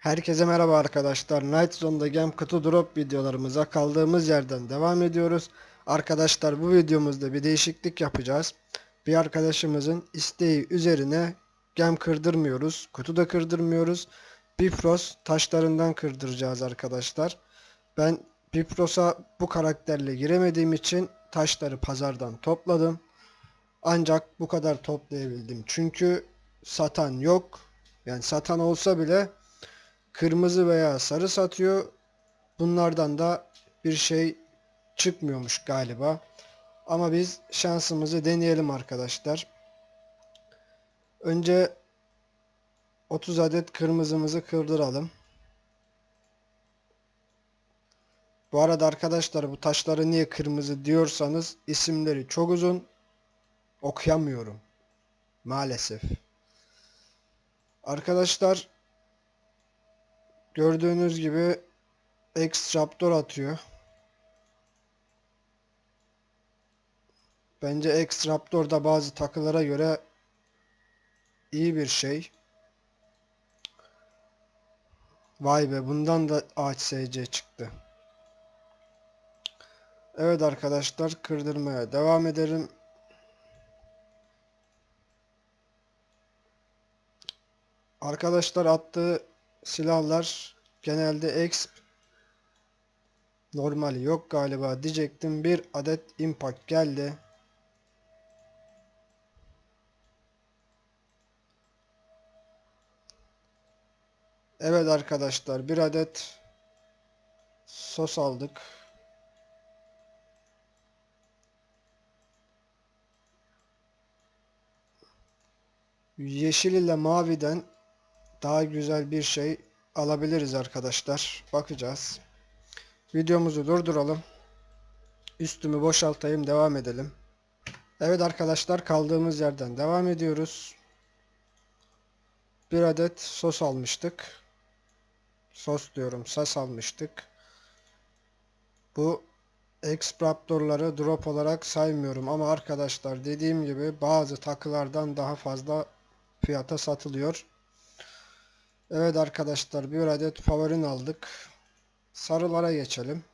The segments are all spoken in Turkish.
Herkese merhaba arkadaşlar. Night Zone'da Gem Kutu Drop videolarımıza kaldığımız yerden devam ediyoruz. Arkadaşlar bu videomuzda bir değişiklik yapacağız. Bir arkadaşımızın isteği üzerine gem kırdırmıyoruz. Kutu da kırdırmıyoruz. Bifrost taşlarından kırdıracağız arkadaşlar. Ben Bifrost'a bu karakterle giremediğim için taşları pazardan topladım. Ancak bu kadar toplayabildim. Çünkü satan yok. Yani satan olsa bile kırmızı veya sarı satıyor. Bunlardan da bir şey çıkmıyormuş galiba. Ama biz şansımızı deneyelim arkadaşlar. Önce 30 adet kırmızımızı kırdıralım. Bu arada arkadaşlar bu taşları niye kırmızı diyorsanız isimleri çok uzun. Okuyamıyorum. Maalesef. Arkadaşlar Gördüğünüz gibi X Raptor atıyor. Bence X Raptor da bazı takılara göre iyi bir şey. Vay be bundan da ACC çıktı. Evet arkadaşlar kırdırmaya devam edelim. Arkadaşlar attığı silahlar genelde X normali yok galiba diyecektim. Bir adet impact geldi. Evet arkadaşlar bir adet sos aldık. Yeşil ile maviden daha güzel bir şey alabiliriz arkadaşlar. Bakacağız. Videomuzu durduralım. Üstümü boşaltayım devam edelim. Evet arkadaşlar kaldığımız yerden devam ediyoruz. Bir adet sos almıştık. Sos diyorum sas almıştık. Bu X-Raptor'ları drop olarak saymıyorum ama arkadaşlar dediğim gibi bazı takılardan daha fazla fiyata satılıyor. Evet arkadaşlar bir adet favorin aldık. Sarılara geçelim.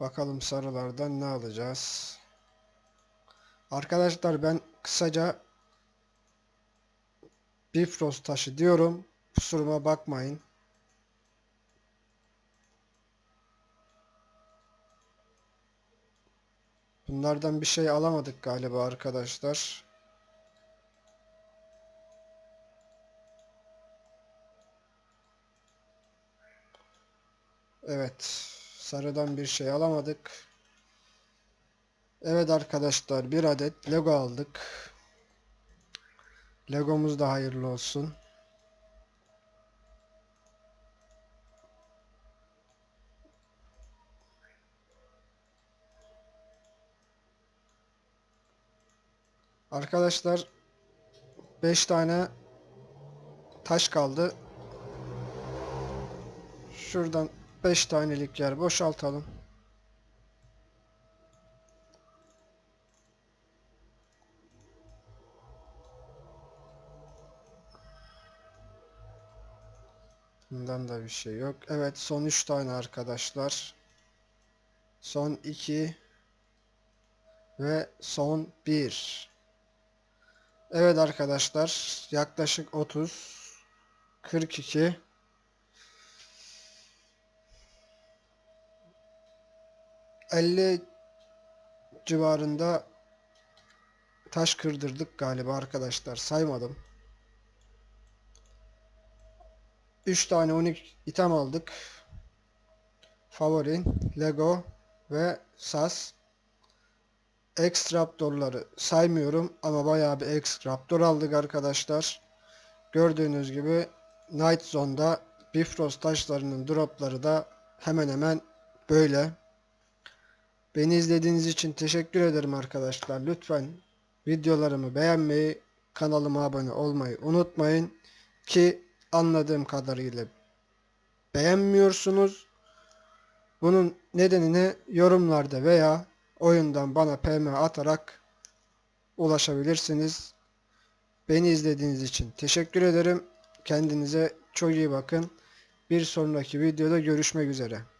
Bakalım sarılardan ne alacağız. Arkadaşlar ben kısaca Bifrost taşı diyorum. Kusuruma bakmayın. Bunlardan bir şey alamadık galiba arkadaşlar. Evet. Sarıdan bir şey alamadık. Evet arkadaşlar bir adet Lego aldık. Legomuz da hayırlı olsun. Arkadaşlar 5 tane taş kaldı. Şuradan 5 tanelik yer boşaltalım. Bundan da bir şey yok. Evet son 3 tane arkadaşlar. Son 2 ve son 1. Evet arkadaşlar yaklaşık 30 42 50 civarında taş kırdırdık galiba arkadaşlar saymadım. 3 tane unik item aldık. Favorin, Lego ve Sas. X-Raptor'ları saymıyorum ama bayağı bir X-Raptor aldık arkadaşlar. Gördüğünüz gibi Night Zone'da Bifrost taşlarının dropları da hemen hemen böyle. Beni izlediğiniz için teşekkür ederim arkadaşlar. Lütfen videolarımı beğenmeyi, kanalıma abone olmayı unutmayın ki anladığım kadarıyla beğenmiyorsunuz. Bunun nedenini yorumlarda veya oyundan bana PM atarak ulaşabilirsiniz. Beni izlediğiniz için teşekkür ederim. Kendinize çok iyi bakın. Bir sonraki videoda görüşmek üzere.